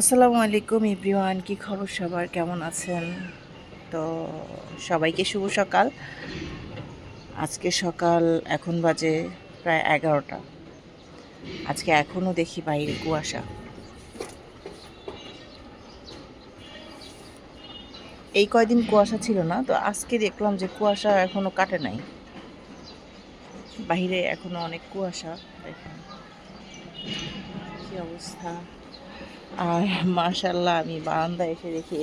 আসসালামু আলাইকুম এভরিওয়ান, কি খবর সবার? কেমন আছেন? তো সবাইকে শুভ সকাল। আজকে সকাল এখন বাজে প্রায় এগারোটা। আজকে এখনও দেখি বাইরে কুয়াশা। এই কয়দিন কুয়াশা ছিল না, তো আজকে দেখলাম যে কুয়াশা এখনও কাটে নাই। বাইরে এখনও অনেক কুয়াশা, দেখেন। কি অবস্থা? আর মাশাল্লাহ আমি বারান্দা এসে রেখে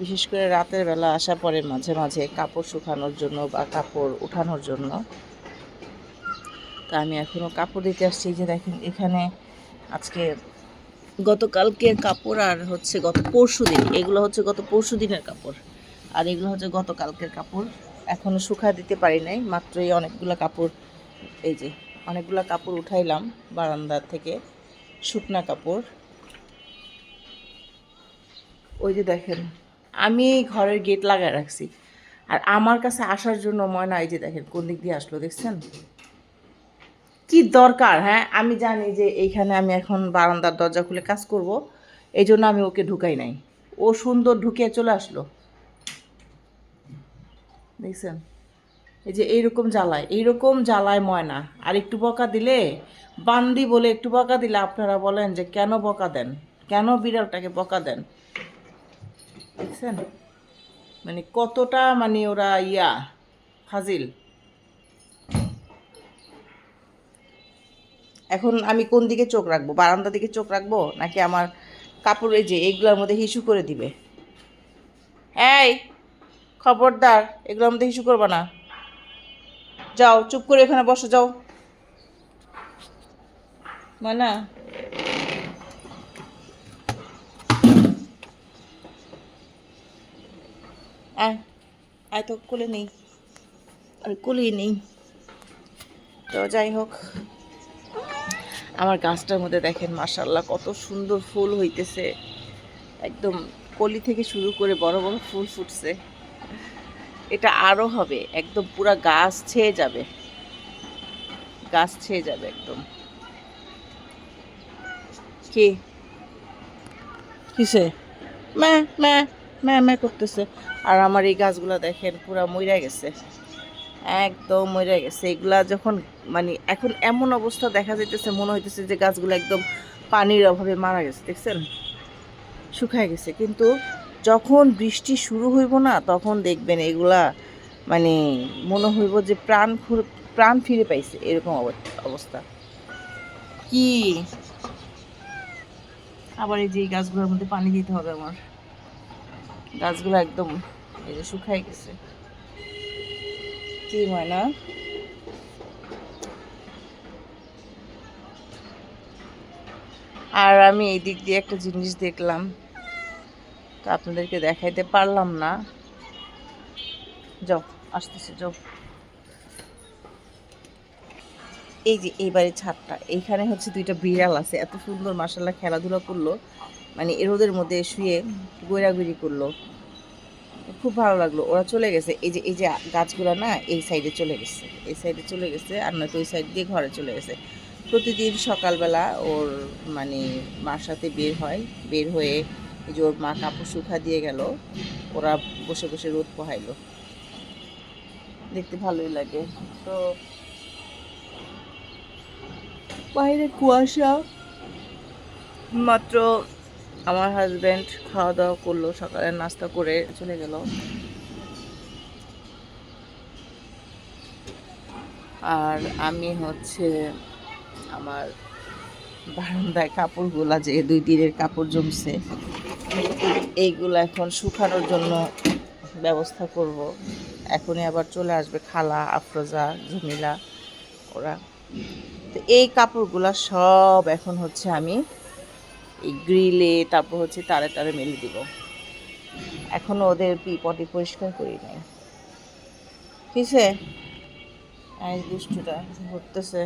বিশেষ করে রাতের বেলা আসা পরে মাঝে মাঝে কাপড় শুকানোর জন্য বা কাপড় উঠানোর জন্য। তা আমি এখনও কাপড় দিতে আসছি যে দেখেন, এখানে আজকে গতকালকের কাপড় আর হচ্ছে গত পরশু দিন, এগুলো হচ্ছে গত পরশু দিনের কাপড় আর এগুলো হচ্ছে গতকালকের কাপড়। এখনও শুকা দিতে পারি নাই, মাত্রই অনেকগুলো কাপড়, এই যে অনেকগুলো কাপড় উঠাইলাম বারান্দা থেকে। শুকনা কাপড়। ওই যে দেখেন। আমি এই ঘরের গেট লাগায় রাখছি। আর আমার কাছে আসার জন্য ময়না এই যে দেখেন কোন দিক দিয়ে আসলো দেখছেন? কি দরকার হ্যাঁ? আমি জানি যে এইখানে আমি এখন বারান্দার দরজা খুলে কাজ করব। এই জন্য আমি ওকে ঢুকাই নাই। ও সুন্দর ঢুকে চলে আসলো। দেখছেন? এই যে এইরকম জ্বালায় এইরকম জ্বালায় ময়না। আর একটু বকা দিলে? বান্দি বলে একটু বকা দিলে আপনারা বলেন যে, কেন বকা দেন? কেন বিড়ালটাকে বকা দেন? দেখছেন? মানে কতটা মানে ওরা ইয়া, ফাজিল। এখন আমি কোন দিকে চোখ রাখব? বারান্দা দিকে চোখ রাখব? নাকি আমার কাপড় যে এইগুলোর মধ্যে হিসু করে দিবে? এই, খবরদার, এগুলোর মধ্যে হিসু করব না। যাও, চুপ করে এখানে বসো, যাও। মানা। আয় তো, কোলে নেই। আর কোলেই নেই। তো যাই হোক, আমার গাছটার মধ্যে দেখেন মার্শাল্লাহ কত সুন্দর ফুল হইতেছে। একদম কলি থেকে শুরু করে বড় বড় ফুল ফুটছে। এটা আরও হবে, একদম পুরা গাছ ছেয়ে যাবে। গাছ ছেয়ে যাবে একদম। কি? কিসে? ম্যা ম্যা ম্যা ম্যা করতেছে। আর আমার এই গাছগুলো দেখেন, পুরা মইরা গেছে। একদম মরে গেছে। এগুলা যখন মানে এখন এমন অবস্থা দেখা যাইতেছে, মনে হইতেছে যে গাছগুলো একদম পানির অভাবে মারা গেছে, দেখছেন? শুকায় গেছে। কিন্তু যখন বৃষ্টি শুরু হইব না, তখন দেখবেন এগুলা মানে মনে হইব যে প্রাণ প্রাণ ফিরে পাইছে, এরকম অব- অবস্থা। কি? আবার এই যে গাছগুলোর মধ্যে পানি দিতে হবে আমার। গাছগুলো একদম এই যে শুকায় গেছে। কি ময়না আর আমি এই দিক দিয়ে একটা জিনিস দেখলাম। তো আপনাদেরকে দেখাইতে পারলাম না। যাও, আসতেছে, যাও। এই যে এইবারে ছাদটা, এইখানে হচ্ছে দুইটা বিড়াল আছে। এত সুন্দর মাসাল্লাহ খেলাধুলা করল। মানে এরোদের মধ্যে শুয়ে গৈরাগুড়ি করল। খুব ভালো লাগল। ওরা চলে গেছে। এই যে এই যে গাছগুলো না, এই সাইডে চলে গেছে। এই সাইডে চলে গেছে আর নয়তো ওই সাইড দিয়ে ঘরে চলে গেছে। প্রতিদিন সকালবেলা ওর মানে মার সাথে বের হয়। বের হয়ে এই যে ওর মা কাপড় শুকা দিয়ে গেল, ওরা বসে বসে রোদ পোহাইলো। দেখতে ভালোই লাগে। তো বাইরে কুয়াশা, মাত্র আমার হাজব্যান্ড খাওয়া দাওয়া করল, সকালে নাস্তা করে চলে গেল। আর আমি হচ্ছে আমার বারান্দায় কাপড়গুলা যে দুই দিনের কাপড় জমছে এইগুলো এখন শুকানোর জন্য ব্যবস্থা করব। এখনই আবার চলে আসবে খালা, আফরোজা জমিলা ওরা। তো এই কাপড়গুলা সব এখন হচ্ছে আমি এই গ্রিলে, তারপর হচ্ছে তারে তারে মেলে দিব। এখনও ওদের পি পটি পরিষ্কার করি নাই। কিসে দুষ্টুটা ঘুরতেছে